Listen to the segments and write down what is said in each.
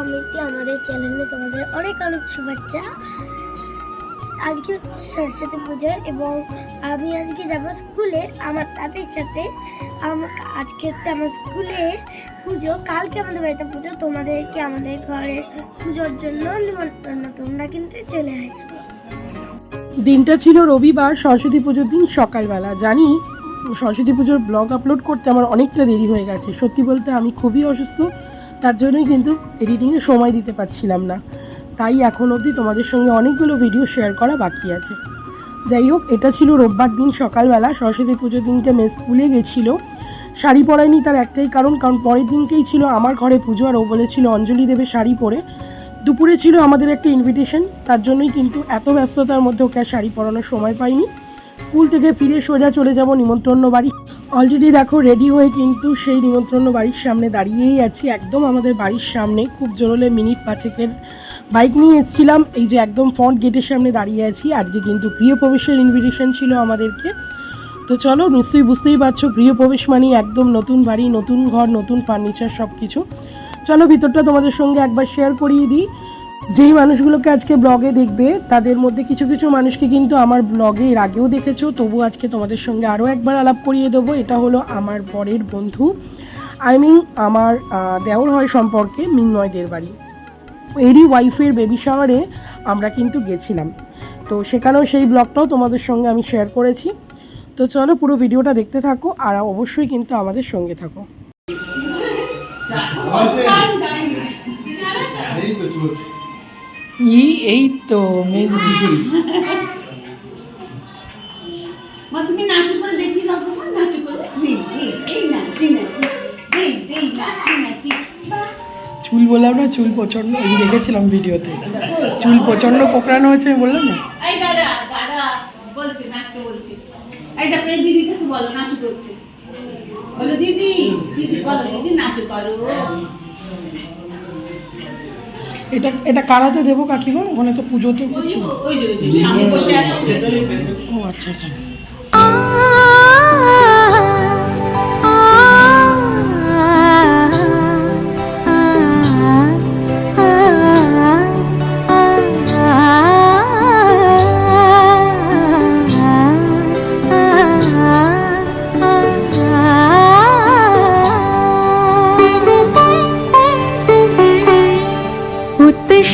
সমিতি আমাদের চ্যানেলে তোমাদের অনেক অনেক শুভেচ্ছা। আজকে হচ্ছে সরস্বতী পূজা এবং আমি আজকে যাব স্কুলে আমার তাদের সাথে। আমার আজকে হচ্ছে আমার স্কুলে পুজো। কালকে আমাদের বাড়িতে পুজো। তোমাদেরকে আমাদের ঘরে পুজোর জন্য নিমন্ত্রণ। তোমরা কিন্তু চলে আসবে। দিনটা ছিল রবিবার, সরস্বতী পুজোর দিন সকালবেলা। জানি, সরস্বতী পুজোর ব্লগ আপলোড করতে আমার অনেকটা দেরি হয়ে গেছে। সত্যি বলতে আমি খুবই অসুস্থ। তার জন্যই কিন্তু এডিটিংয়ে সময় দিতে পারছিলাম না। তাই এখন অবধি তোমাদের সঙ্গে অনেকগুলো ভিডিও শেয়ার করা বাকি আছে। যাই হোক, এটা ছিল রোববার দিন সকালবেলা। সরস্বতী পুজোর দিনকে মেয়ে স্কুলে গেছিল। শাড়ি পরায়নি তার একটাই কারণ কারণ পরের দিনকেই ছিল আমার ঘরে পুজো আর ও বলেছিল অঞ্জলি দেবে শাড়ি পরে। দুপুরে ছিল আমাদের একটা ইনভিটেশন তার জন্যই কিন্তু এত ব্যস্ততার মধ্যে ওকে আর শাড়ি পরানোর সময় পাইনি। স্কুল থেকে ফিরে সোজা চলে যাব নিমন্ত্রণ বাড়ি। অলরেডি দেখো রেডি হয়ে কিন্তু সেই নিমন্ত্রণ বাড়ির সামনে দাঁড়িয়েই আছি। একদম আমাদের বাড়ির সামনে খুব জোরলে মিনিট পাঁচেকের বাইক নিয়ে এসেছিলাম। এই যে একদম ফ্রন্ট গেটের সামনে দাঁড়িয়ে আছি। আজকে কিন্তু গৃহপ্রবেশের ইনভিটেশন ছিল আমাদেরকে। তো চলো নিশ্চয়ই বুঝতেই পারছ, গৃহপ্রবেশ মানেই একদম নতুন বাড়ি, নতুন ঘর, নতুন ফার্নিচার সব কিছু চলো ভিতরটা তোমাদের সঙ্গে একবার শেয়ার করিয়ে দিই। যেই মানুষগুলোকে আজকে ব্লগে দেখবে, তাদের মধ্যে কিছু কিছু মানুষকে কিন্তু আমার ব্লগে এর আগেও দেখেছ, তবু আজকে তোমাদের সঙ্গে আরও একবার আলাপ করিয়ে দেবো। এটা হলো আমার বরের বন্ধু। আই মিন আমার দেওর হয় সম্পর্কে মিন্ময়দের বাড়ি এরই ওয়াইফের বেবি শাওয়ারে আমরা কিন্তু গেছিলাম। তো সেখানেও সেই ব্লগটাও তোমাদের সঙ্গে আমি শেয়ার করেছি। তো চলো পুরো ভিডিওটা দেখতে থাকো আর অবশ্যই কিন্তু আমাদের সঙ্গে থাকো। এই তো চলছে ই এই তো মা তুমি নাচু করে দেখি দাও তোমার নাচু করে চুল বললাম না চুল প্রচণ্ড আমি দেখেছিলাম ভিডিওতে চুল প্রচণ্ড কোকড়ানো হয়েছে আমি বললাম না এই দাদা দাদা বলছে নাচতে বলছে এই দেখো এই দিদিকে তো বলো নাচু করতে বলো দিদি দিদি বলো দিদি নাচু করো এটা এটা কারাতে দেবো কাকিমা? ওখানে তো পুজোতে ও আচ্ছা আচ্ছা।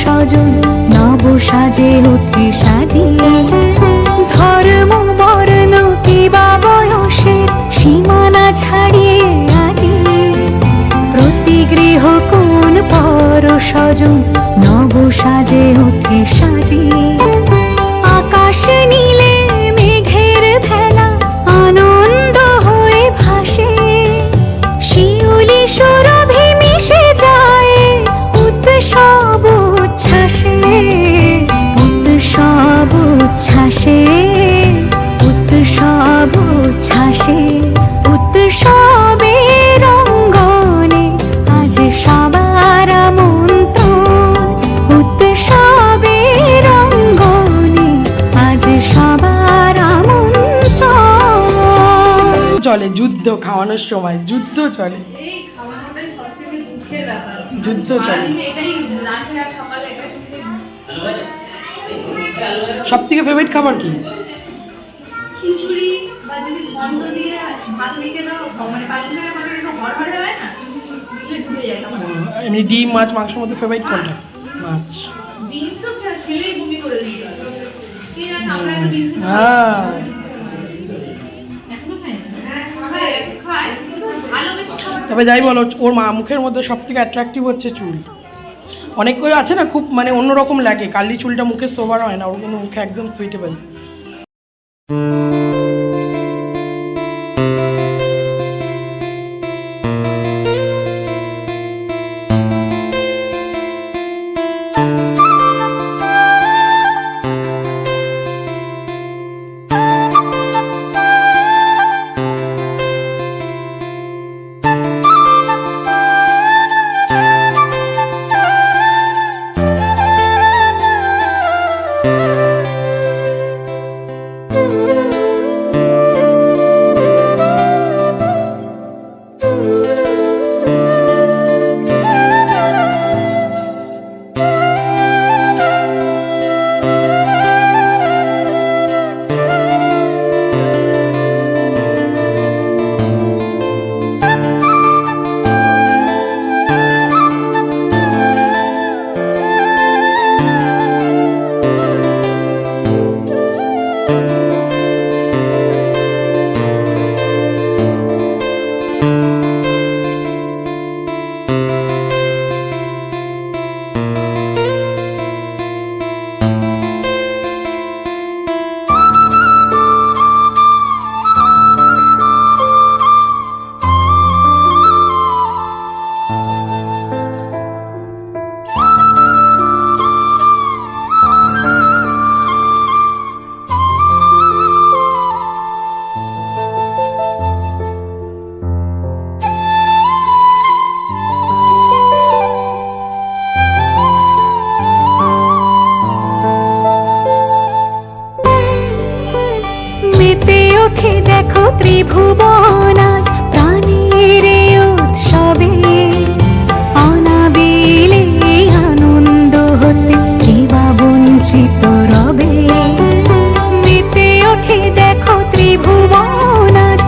স্বজন নব সাজে অতি সাজিয়ে ধর্ম বর্ণ কিবা বয়সের সীমানা ছাড়িয়ে আজি প্রতি গৃহ কোন পর স্বজন নব সাজে অতি সাজিয়ে চলে যুদ্ধ খাওয়ানোর সময় যুদ্ধ চলে। যুদ্ধ চলে। সব থেকে ফেভারিট খাবার কি? খিচুড়ি বা যদি গন্ধ দিয়ে ভাত মেখে দাও মানে একটু হয় না? এমনি ডিম মাছ মাংসের মধ্যে ফেভারিট কোনটা? মাছ। ডিম তো খেলেই বমি করে দিতে হবে। কে জানে আমরা তো ডিম খেতে হ্যাঁ। তবে যাই বলো, ওর মা মুখের মধ্যে সব থেকে অ্যাট্রাকটিভ হচ্ছে চুল। অনেক করে আছে না, খুব মানে অন্যরকম লাগে। কালি চুলটা মুখে সোভার হয় না, ওর কিন্তু মুখে একদম সুইটেবল মেতে ওঠে দেখো ত্রিভুবন প্রাণের উৎসবে। অনাবিলে আনন্দ হতে কিবা বঞ্চিত রবে? মেতে ওঠে দেখো ত্রিভুবন আজ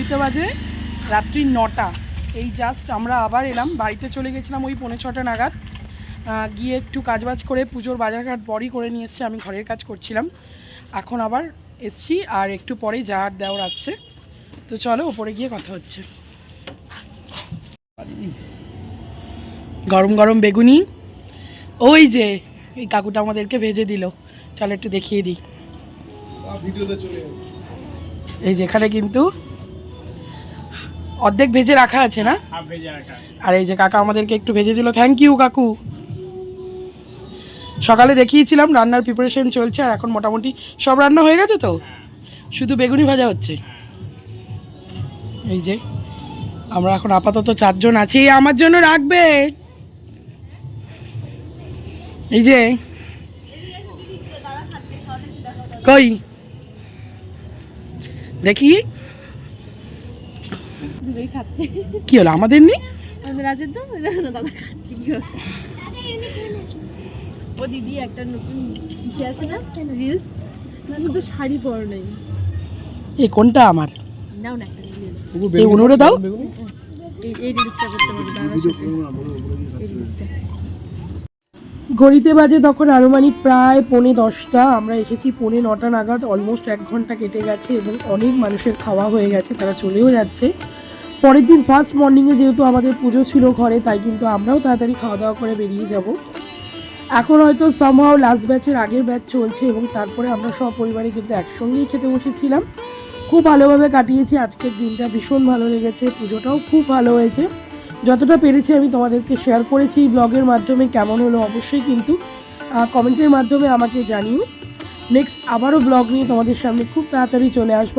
ঘড়িতে বাজে রাত্রি নটা। এই জাস্ট আমরা আবার এলাম বাড়িতে চলে গেছিলাম ওই পৌনে ছটা নাগাদ। গিয়ে একটু কাজবাজ করে পুজোর বাজারঘাট বড়ি করে নিয়ে এসছি আমি ঘরের কাজ করছিলাম। এখন আবার এসছি আর একটু পরেই যার দেওয়ার আসছে। তো চলো ওপরে গিয়ে কথা হচ্ছে। গরম গরম বেগুনি। ওই যে এই কাকুটা আমাদেরকে ভেজে দিল। চলো একটু দেখিয়ে দিই। এই যেখানে কিন্তু অর্ধেক ভেজে রাখা আছে না? আর এই যে কাকা আমাদেরকে একটু ভেজে দিল থ্যাংক ইউ কাকু। সকালে দেখিয়েছিলাম রান্নার প্রিপারেশন চলছে আর এখন মোটামুটি সব রান্না হয়ে গেছে তো? শুধু বেগুনি ভাজা হচ্ছে। এই যে আমরা এখন আপাতত চারজন আছি আমার জন্য রাখবে। এই যে কই? দেখি। দুটোই খাচ্ছে। কি হলো আমাদের নেই? আমাদের তো? না দাদা খাচ্ছে কি করে। ও দিদি একটা নতুন ইসে আছে না? রিলস না তো শাড়ি পরো নাই। এই কোনটা আমার? নাও না একটা এই উনুরে দাও। এই রিলসটা করতে ঘড়িতে বাজে তখন আনুমানিক প্রায় পৌনে দশটা। আমরা এসেছি পৌনে নটা নাগাদ অলমোস্ট এক ঘণ্টা কেটে গেছে এবং অনেক মানুষের খাওয়া হয়ে গেছে তারা চলেও যাচ্ছে। পরের দিন ফার্স্ট মর্নিংয়ে যেহেতু আমাদের পুজো ছিল ঘরে, তাই কিন্তু আমরাও তাড়াতাড়ি খাওয়া দাওয়া করে বেরিয়ে যাব। এখন হয়তো সামহাও লাস্ট ব্যাচের আগের ব্যাচ চলছে এবং তারপরে আমরা সব পরিবারে কিন্তু একসঙ্গেই খেতে বসেছিলাম। খুব ভালোভাবে কাটিয়েছি, আজকের দিনটা ভীষণ ভালো লেগেছে, পুজোটাও খুব ভালো হয়েছে। যতটা পেরেছি আমি তোমাদেরকে শেয়ার করেছি ব্লগের মাধ্যমে, কেমন হলো অবশ্যই কিন্তু কমেন্টের মাধ্যমে আমাকে জানিও। নেক্সট আবারও ব্লগ নিয়ে তোমাদের সামনে খুব তাড়াতাড়ি চলে আসব।